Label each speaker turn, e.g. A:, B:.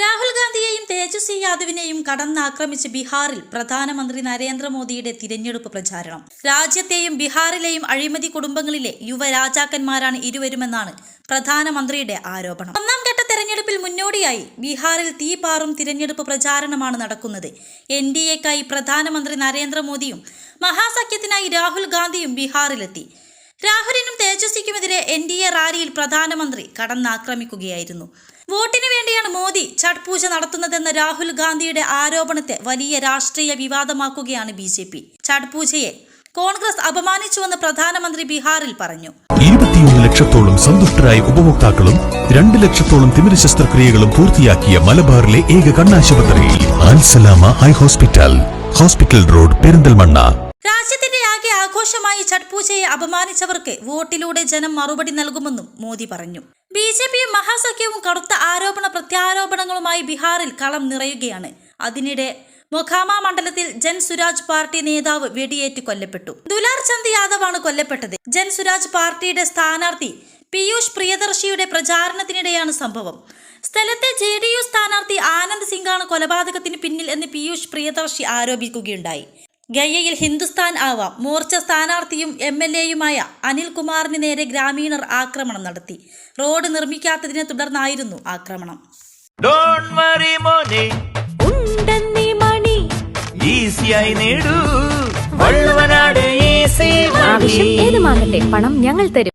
A: രാഹുൽ ഗാന്ധിയെയും തേജസ്വി യാദവിനെയും കടന്നാക്രമിച്ച് ബീഹാറിൽ പ്രധാനമന്ത്രി നരേന്ദ്രമോദിയുടെ തിരഞ്ഞെടുപ്പ് പ്രചാരണം. രാജ്യത്തെയും ബീഹാറിലെയും അഴിമതി കുടുംബങ്ങളിലെ യുവരാജാക്കന്മാരാണ് ഇരുവരുമെന്നാണ് പ്രധാനമന്ത്രിയുടെ ആരോപണം. ഒന്നാം ഘട്ട തെരഞ്ഞെടുപ്പിൽ മുന്നോടിയായി ബീഹാറിൽ തീപാറും തിരഞ്ഞെടുപ്പ് പ്രചാരണമാണ് നടക്കുന്നത്. എൻ ഡി എക്കായി പ്രധാനമന്ത്രി നരേന്ദ്രമോദിയും മഹാസഖ്യത്തിനായി രാഹുൽ ഗാന്ധിയും ബീഹാറിലെത്തി. രാഹുലിനും തേജസ്വിക്കുമെതിരെ എൻ ഡി എ റാലിയിൽ പ്രധാനമന്ത്രി കടന്നാക്രമിക്കുകയായിരുന്നു. വോട്ടിന് വേണ്ടിയാണ് മോദി ഛഠ് പൂജ നടത്തുന്നതെന്ന രാഹുൽ ഗാന്ധിയുടെ ആരോപണത്തെ വലിയ രാഷ്ട്രീയ വിവാദമാക്കുകയാണ് ബി ജെ പി. ഛഠ് പൂജയെ കോൺഗ്രസ് അപമാനിച്ചുവെന്ന് പ്രധാനമന്ത്രി ബീഹാറിൽ പറഞ്ഞു.
B: ഇരുപത്തിയൊന്ന് ലക്ഷത്തോളം സന്തുഷ്ടരായ ഉപഭോക്താക്കളും രണ്ട് ലക്ഷത്തോളം തിമിര ശസ്ത്രക്രിയകളും പൂർത്തിയാക്കിയ മലബാറിലെ ഏക കണ്ണാശുപത്രി ഹോസ്പിറ്റൽ. Hospital road Perinthalmanna.
A: രാജ്യത്തിന്റെ ആകെ ആഘോഷമായി ഛഠ് പൂജയെ അപമാനിച്ചവർക്ക് വോട്ടിലൂടെ ജനം മറുപടി നൽകുമെന്നും മോദി പറഞ്ഞു. ബി ജെ പിയും മഹാസഖ്യവും കടുത്ത ആരോപണ പ്രത്യാരോപണങ്ങളുമായി ബീഹാറിൽ കളം നിറയുകയാണ്. അതിനിടെ മൊഖാമ മണ്ഡലത്തിൽ ജൻ സുരാജ് പാർട്ടി നേതാവ് വെടിയേറ്റ് കൊല്ലപ്പെട്ടു. ദുലാർ ചന്ദ് യാദവാണ് കൊല്ലപ്പെട്ടത്. ജൻ സുരാജ് പാർട്ടിയുടെ സ്ഥാനാർത്ഥി പീയൂഷ് പ്രിയദർശിയുടെ പ്രചാരണത്തിനിടെയാണ് സംഭവം. സ്ഥലത്തെ ജെ ഡി യു സ്ഥാനാർത്ഥി ആനന്ദ് സിംഗാണ് കൊലപാതകത്തിന് പിന്നിൽ എന്ന് പീയൂഷ് പ്രിയദർശി ആരോപിക്കുകയുണ്ടായി. ഗയയിൽ ഹിന്ദുസ്ഥാൻ ആവാം. മോർച്ച സ്ഥാനാർത്ഥിയും എം എൽ എയുമായ അനിൽകുമാറിന് നേരെ ഗ്രാമീണർ ആക്രമണം നടത്തി. റോഡ് നിർമ്മിക്കാത്തതിനെ തുടർന്നായിരുന്നു ആക്രമണം.
C: ഏതുമാകട്ടെ പണം ഞങ്ങൾ തരും.